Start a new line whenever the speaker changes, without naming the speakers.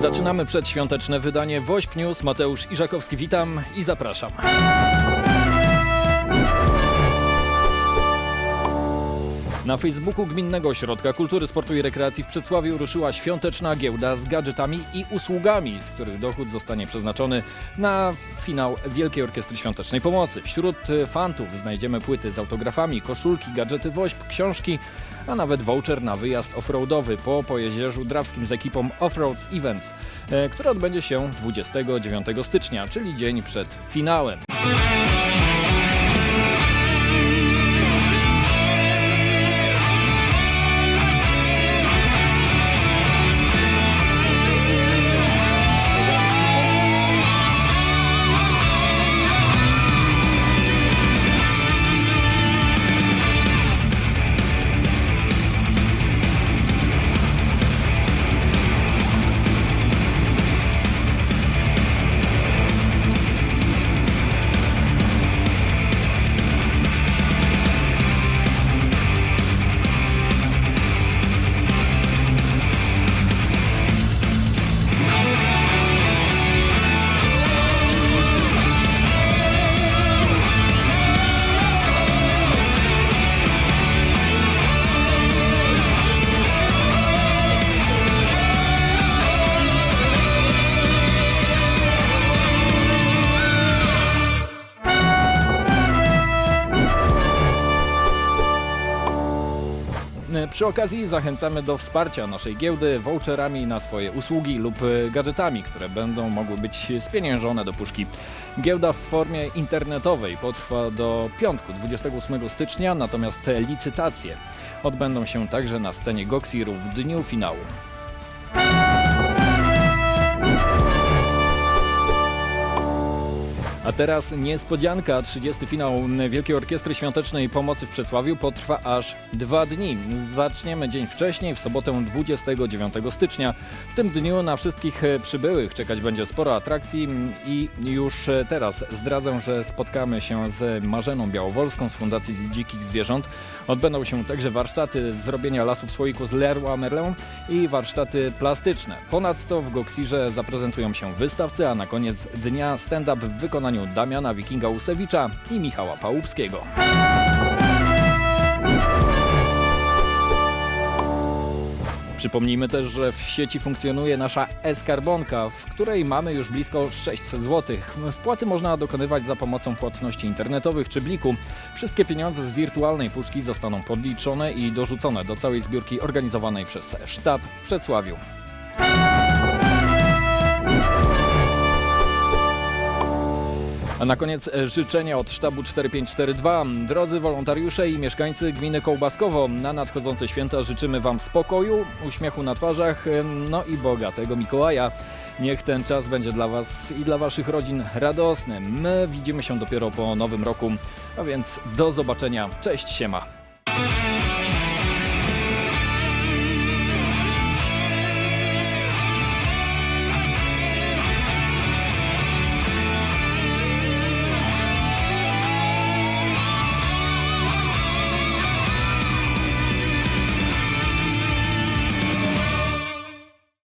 Zaczynamy przedświąteczne wydanie Wośp News. Mateusz Iżakowski, witam i zapraszam. Na Facebooku Gminnego Ośrodka Kultury, Sportu i Rekreacji w Przedsławiu ruszyła świąteczna giełda z gadżetami i usługami, z których dochód zostanie przeznaczony na finał Wielkiej Orkiestry Świątecznej Pomocy. Wśród fantów znajdziemy płyty z autografami, koszulki, gadżety WOŚP, książki, a nawet voucher na wyjazd offroadowy po Pojezierzu Drawskim z ekipą Offroads Events, e, który odbędzie się 29 stycznia, czyli dzień przed finałem. Przy okazji zachęcamy do wsparcia naszej giełdy voucherami na swoje usługi lub e, gadżetami, które będą mogły być spieniężone do puszki. Giełda w formie internetowej potrwa do piątku 28 stycznia, natomiast licytacje odbędą się także na scenie Goxiru w dniu finału. A teraz niespodzianka. 30. finał Wielkiej Orkiestry Świątecznej Pomocy w Przedsławiu potrwa aż dwa dni. Zaczniemy dzień wcześniej, w sobotę 29 stycznia. W tym dniu na wszystkich przybyłych czekać będzie sporo atrakcji i już teraz zdradzę, że spotkamy się z Marzeną Białowolską z Fundacji Dzikich Zwierząt. Odbędą się także warsztaty zrobienia lasów słoiku z Leroy Merlin i warsztaty plastyczne. Ponadto w Goksirze zaprezentują się wystawcy, a na koniec dnia stand-up w wykonaniu Damiana Wikinga Usewicza i Michała Pałupskiego. Przypomnijmy też, że w sieci funkcjonuje nasza e-skarbonka, w której mamy już blisko 600 zł. Wpłaty można dokonywać za pomocą płatności internetowych czy bliku. Wszystkie pieniądze z wirtualnej puszki zostaną podliczone i dorzucone do całej zbiórki organizowanej przez sztab w Przedsławiu. Na koniec e, życzenia od sztabu 4542. Drodzy wolontariusze i mieszkańcy gminy Kołbaskowo, na nadchodzące święta życzymy Wam spokoju, uśmiechu na twarzach, e, no i bogatego Mikołaja. Niech ten czas będzie dla Was i dla Waszych rodzin radosny. My widzimy się dopiero po nowym roku, a więc do zobaczenia. Cześć, siema.